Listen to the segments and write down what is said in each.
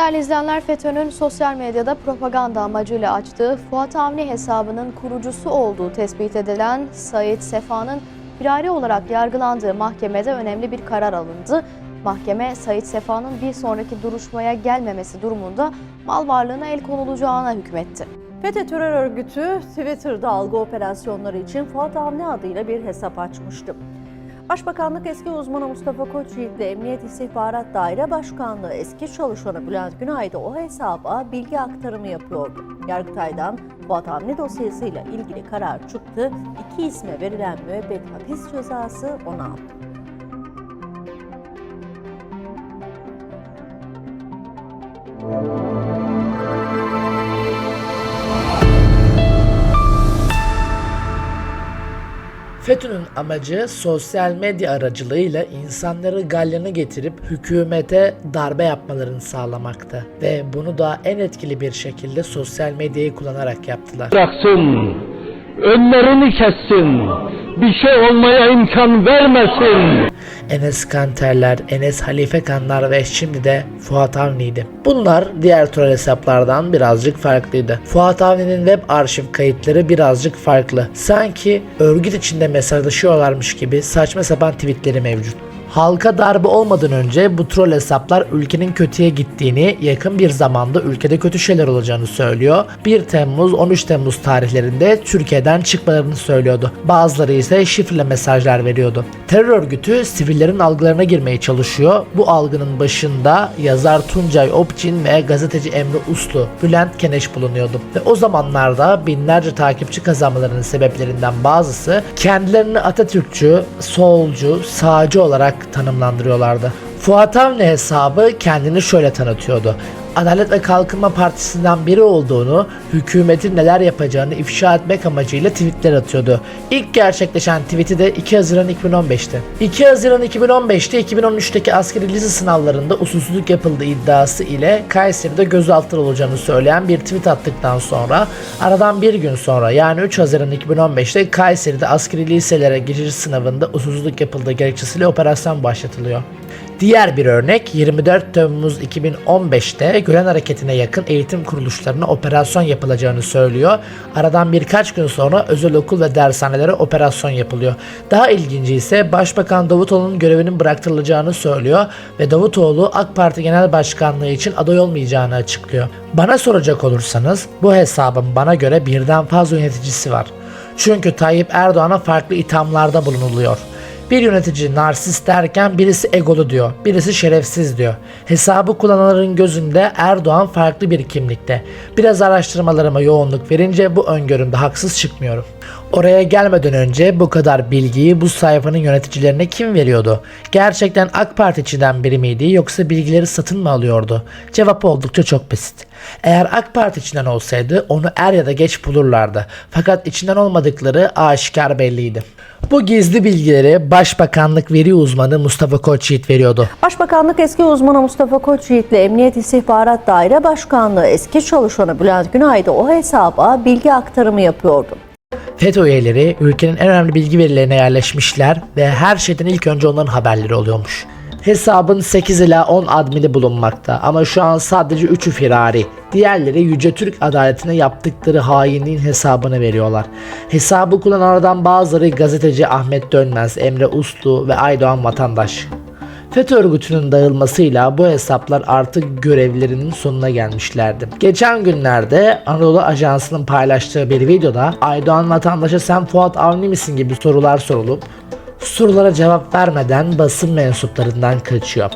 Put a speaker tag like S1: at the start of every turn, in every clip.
S1: Değerli izleyenler FETÖ'nün sosyal medyada propaganda amacıyla açtığı Fuat Avni hesabının kurucusu olduğu tespit edilen Sait Sefa'nın firari olarak yargılandığı mahkemede önemli bir karar alındı. Mahkeme Sait Sefa'nın bir sonraki duruşmaya gelmemesi durumunda mal varlığına el konulacağına hükmetti.
S2: FETÖ terör örgütü Twitter'da algı operasyonları için Fuat Avni adıyla bir hesap açmıştı. Başbakanlık eski uzmanı Mustafa Koçyiğit ile Emniyet İstihbarat Daire Başkanlığı eski çalışanı Bülent Günay da o hesaba bilgi aktarımı yapıyordu. Yargıtay'dan Fuat Avni dosyasıyla ilgili karar çıktı. İki isme verilen müebbet hapis cezası ona aldı.
S3: FETÖ'nün amacı sosyal medya aracılığıyla insanları galyana getirip hükümete darbe yapmalarını sağlamaktı. Ve bunu da en etkili bir şekilde sosyal medyayı kullanarak yaptılar.
S4: bıraksın, önlerini kessin, bir şey olmaya imkan vermesin.
S3: Enes Kanterler, Enes Halife Kanlar ve şimdi de Fuat Avni'ydi. Bunlar diğer troll hesaplardan birazcık farklıydı. Fuat Avni'nin web arşiv kayıtları birazcık farklı. Sanki örgüt içinde mesajlaşıyorlarmış gibi saçma sapan tweetleri mevcut. Halka darbe olmadan önce bu troll hesaplar ülkenin kötüye gittiğini, yakın bir zamanda ülkede kötü şeyler olacağını söylüyor. 1 Temmuz 13 Temmuz tarihlerinde Türkiye'den çıkmalarını söylüyordu. Bazıları ise şifreli mesajlar veriyordu. Terör örgütü sivillerin algılarına girmeye çalışıyor. Bu algının başında yazar Tuncay Opçin ve gazeteci Emre Uslu, Bülent Keneş bulunuyordu. Ve o zamanlarda binlerce takipçi kazanmalarının sebeplerinden bazısı kendilerini Atatürkçü, solcu, sağcı olarak tanımlandırıyorlardı. Fuat Avni hesabı kendini şöyle tanıtıyordu. Adalet ve Kalkınma Partisi'nden biri olduğunu, hükümetin neler yapacağını ifşa etmek amacıyla tweetler atıyordu. İlk gerçekleşen tweeti de 2 Haziran 2015'ti. 2 Haziran 2015'te 2013'teki askeri lise sınavlarında usulsüzlük yapıldığı iddiası ile Kayseri'de gözaltı olacağını söyleyen bir tweet attıktan sonra aradan bir gün sonra yani 3 Haziran 2015'te Kayseri'de askeri liselere giriş sınavında usulsüzlük yapıldığı gerekçesiyle operasyon başlatılıyor. Diğer bir örnek 24 Temmuz 2015'te Gülen Hareketi'ne yakın eğitim kuruluşlarına operasyon yapılacağını söylüyor. Aradan birkaç gün sonra özel okul ve dershanelere operasyon yapılıyor. Daha ilginci ise Başbakan Davutoğlu'nun görevinin bıraktırılacağını söylüyor ve Davutoğlu AK Parti Genel Başkanlığı için aday olmayacağını açıklıyor. Bana soracak olursanız bu hesabın bana göre birden fazla yöneticisi var. Çünkü Tayyip Erdoğan'a farklı ithamlarda bulunuluyor. Bir yönetici narsist derken birisi egolu diyor, birisi şerefsiz diyor. Hesabı kullananların gözünde Erdoğan farklı bir kimlikte. Biraz araştırmalarıma yoğunluk verince bu öngörümde haksız çıkmıyorum. Oraya gelmeden önce bu kadar bilgiyi bu sayfanın yöneticilerine kim veriyordu? Gerçekten AK Parti biri miydi yoksa bilgileri satın mı alıyordu? Cevap oldukça çok basit. Eğer AK Parti içinden olsaydı onu er ya da geç bulurlardı. Fakat içinden olmadıkları aşikar belliydi. Bu gizli bilgileri Başbakanlık veri uzmanı Mustafa Koçyiğit veriyordu.
S2: Başbakanlık eski uzmanı Mustafa Koçyiğit ile Emniyet İstihbarat Daire Başkanlığı eski çalışanı Bülent Günay da o hesaba bilgi aktarımı yapıyordu.
S3: FETÖ üyeleri ülkenin en önemli bilgi verilerine yerleşmişler ve her şeyden ilk önce onların haberleri oluyormuş. Hesabın 8 ila 10 admini bulunmakta ama şu an sadece 3'ü firari. Diğerleri Yüce Türk adaletine yaptıkları hainliğin hesabını veriyorlar. Hesabı kullananlardan bazıları gazeteci Ahmet Dönmez, Emre Uslu ve Aydoğan Vatandaş. FETÖ örgütünün dağılmasıyla bu hesaplar artık görevlerinin sonuna gelmişlerdi. Geçen günlerde Anadolu Ajansı'nın paylaştığı bir videoda Aydoğan vatandaşa sen Fuat Avni misin gibi sorular sorulup sorulara cevap vermeden basın mensuplarından kaçıyor.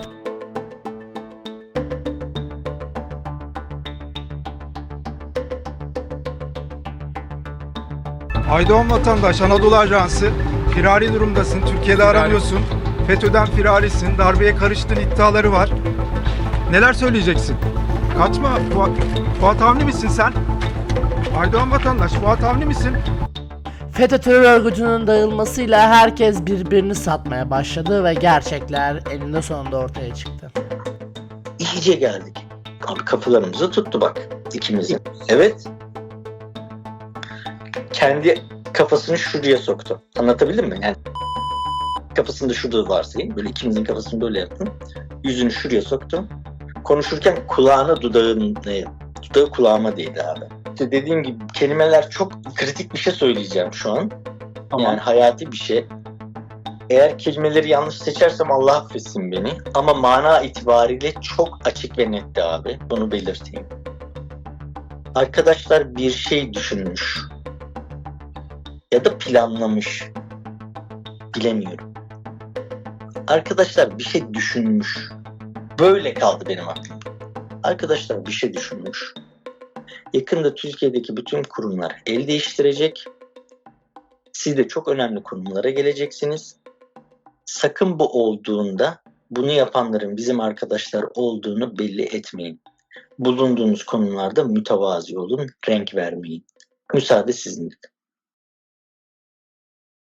S5: Aydoğan vatandaş Anadolu Ajansı firari durumdasın. Türkiye'de aranıyorsun. FETÖ'den firarisin. Darbeye karıştığın iddiaları var. Neler söyleyeceksin? Kaçma. Fuat, Fuat Avni misin sen? Aydoğan vatandaş Fuat Avni misin?
S3: FETÖ terör örgütünün dağılmasıyla herkes birbirini satmaya başladı ve gerçekler eninde sonunda ortaya çıktı.
S6: iyice geldik. Abi kapılarımızı tuttu bak ikimizin. Evet. Kendi kafasını şuraya soktu. Anlatabildim mi? Yani kafasını da şurada varsayayım. Böyle ikimizin kafasını böyle yaptım. Yüzünü şuraya soktum. konuşurken kulağına dudağın, e, dudağı kulağıma değdi abi. İşte dediğim gibi kelimeler çok kritik bir şey söyleyeceğim şu an. Yani hayati bir şey. Eğer kelimeleri yanlış seçersem Allah affetsin beni. Ama mana itibariyle çok açık ve netti abi. Bunu belirteyim. Arkadaşlar bir şey düşünmüş. Ya da planlamış. Bilemiyorum. Arkadaşlar bir şey düşünmüş. Böyle kaldı benim aklım. Arkadaşlar bir şey düşünmüş. Yakında Türkiye'deki bütün kurumlar el değiştirecek. Siz de çok önemli konumlara geleceksiniz. Sakın bu olduğunda bunu yapanların bizim arkadaşlar olduğunu belli etmeyin. Bulunduğunuz konularda mütevazi olun, renk vermeyin. Müsaade sizindir.